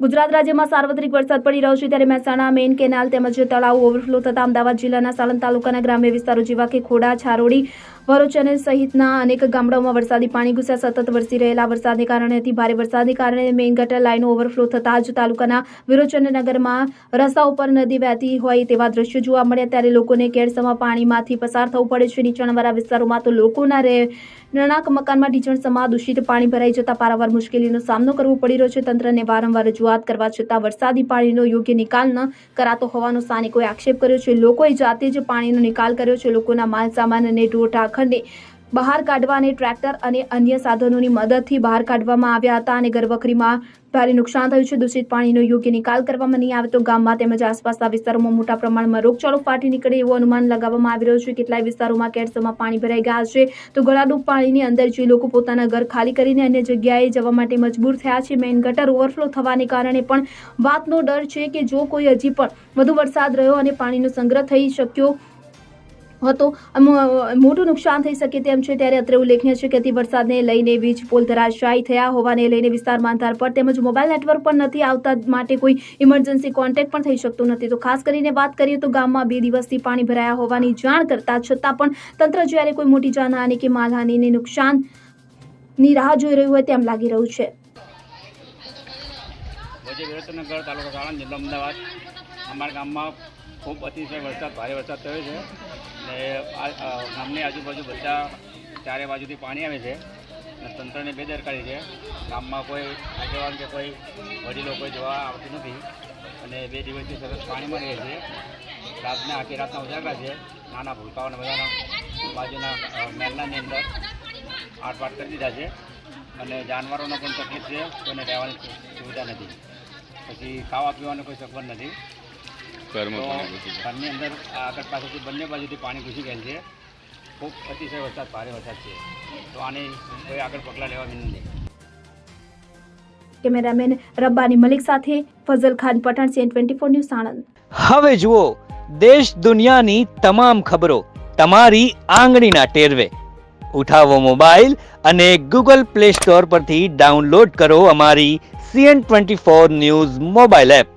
ગુજરાત રાજ્યમાં સાર્વત્રિક વરસાદ પડી રહ્યો છે ત્યારે મહેસાણા મેઇન કેનાલ તેમજ તળાવ ઓવરફ્લો થતા અમદાવાદ જિલ્લાના સાલંદ તાલુકાના ગ્રામ્ય વિસ્તારો જેવા કે ખોડા, છારોડી વરોચને સહિતના અનેક ગામડાઓમાં વરસાદી પાણી ઘૂસ્યા. સતત વરસી રહેલા વરસાદને કારણે અતિ ભારે વરસાદને કારણે મેઇન ગટર લાઇનો ઓવરફ્લો થતા જ તાલુકાના વિરોચનનગરમાં રસ્તા ઉપર નદી વહેતી હોય તેવા દ્રશ્યો જોવા મળ્યા. ત્યારે લોકોને કેળસમાં પાણીમાંથી પસાર થવું પડે છે. નીચાણવાળા વિસ્તારોમાં તો લોકોના રહેણાંક મકાનમાં ઢીચણસમાં દૂષિત પાણી ભરાઈ જતા પારાવાર મુશ્કેલીનો સામનો કરવો પડી રહ્યો છે. તંત્રને વારંવાર રજૂઆત કરવા છતાં વરસાદી પાણીનો યોગ્ય નિકાલ ન કરાતો હોવાનો સ્થાનિકોએ આક્ષેપ કર્યો છે. લોકોએ જાતે જ પાણીનો નિકાલ કર્યો છે. લોકોના માલ સામાન અને ઢોર ઢાંખરને બહાર કાઢવા અને ટ્રેક્ટર અને અન્ય સાધનોની મદદથી બહાર કાઢવામાં આવ્યા હતા અને ગરવખરીમાં ભારે નુકસાન થયું છે. દૂષિત પાણીનો યોગ્ય નિકાલ કરવામાં નહીં આવે તો ગામમાં તેમજ આસપાસના વિસ્તારોમાં મોટા પ્રમાણમાં રોગચાળો ફાટી નીકળે એવું અનુમાન લગાવવામાં આવી રહ્યું છે. કેટલાય વિસ્તારોમાં કેડસમાં પાણી ભરાઈ ગયા છે. તો ગળાડૂબ પાણીની અંદર જે લોકો પોતાના ઘર ખાલી કરીને અન્ય જગ્યાએ જવા માટે મજબૂર થયા છે. મેઇન ગટર ઓવરફ્લો થવાને કારણે પણ વાતનો ડર છે કે જો કોઈ હજી પણ વધુ વરસાદ રહ્યો અને પાણીનો સંગ્રહ થઈ શક્યો હતો. મોટું નુકસાન થઈ શકે તેમ છે ત્યારે અત્રે ઉલ્લેખનીય છે કે અતિ વરસાદને લઈને વીજ પોલ ધરાશાયી થયા હોવાને લઈને વિસ્તારમાં અંધાર પર તેમજ મોબાઈલ નેટવર્ક પણ નથી આવતા માટે કોઈ ઇમરજન્સી કોન્ટેક્ટ પણ થઈ શકતો નથી. તો ખાસ કરીને વાત કરીએ તો ગામમાં બે દિવસથી પાણી ભરાયા હોવાની જાણ કરતા છતાં પણ તંત્ર જ્યારે કોઈ મોટી જાનહાની કે માલહાનીને નુકસાનની રાહ જોઈ રહ્યું હોય તેમ લાગી રહ્યું છે. અમારા ગામમાં ખૂબ અતિશય વરસાદ, ભારે વરસાદ થયો છે. ને ગામની આજુબાજુ બધા ચારે બાજુથી પાણી આવે છે અને તંત્રની બેદરકારી છે. ગામમાં કોઈ આગેવાન કે કોઈ વડીલો કોઈ જોવા આવતું નથી અને બે દિવસથી સરસ પાણીમાં રહે છે. રાતના, આખી રાતના ઉજાગરા છે. નાના ભૂલકાઓને બધાના બાજુના મહેલનાની અંદર આટવાટ કરી દીધા છે. અને જાનવરોને પણ તકલીફ છે, કોઈને રહેવાની સુવિધા નથી. પછી ખાવા પીવાની કોઈ સગવડ નથી. તો ઘરની અંદર આગળ પાસેથી બંને બાજુથી પાણી ઘૂસી ગયેલ છે. ખૂબ અતિશય વરસાદ ભારે વરસાદ છે. તો આને કોઈ આગળ પગલાં લેવા વિનંતી કેમેરામેન રબ્બાની મલિક સાથે Fazal Khan Pathan CN twenty four news Sanand. હવે જુઓ દેશ દુનિયાની તમામ ખબરો તમારી આંગળીના ટેરવે. ઉઠાવો મોબાઈલ અને ગૂગલ પ્લે સ્ટોર પરથી ડાઉનલોડ કરો અમારી CN twenty four news mobile app.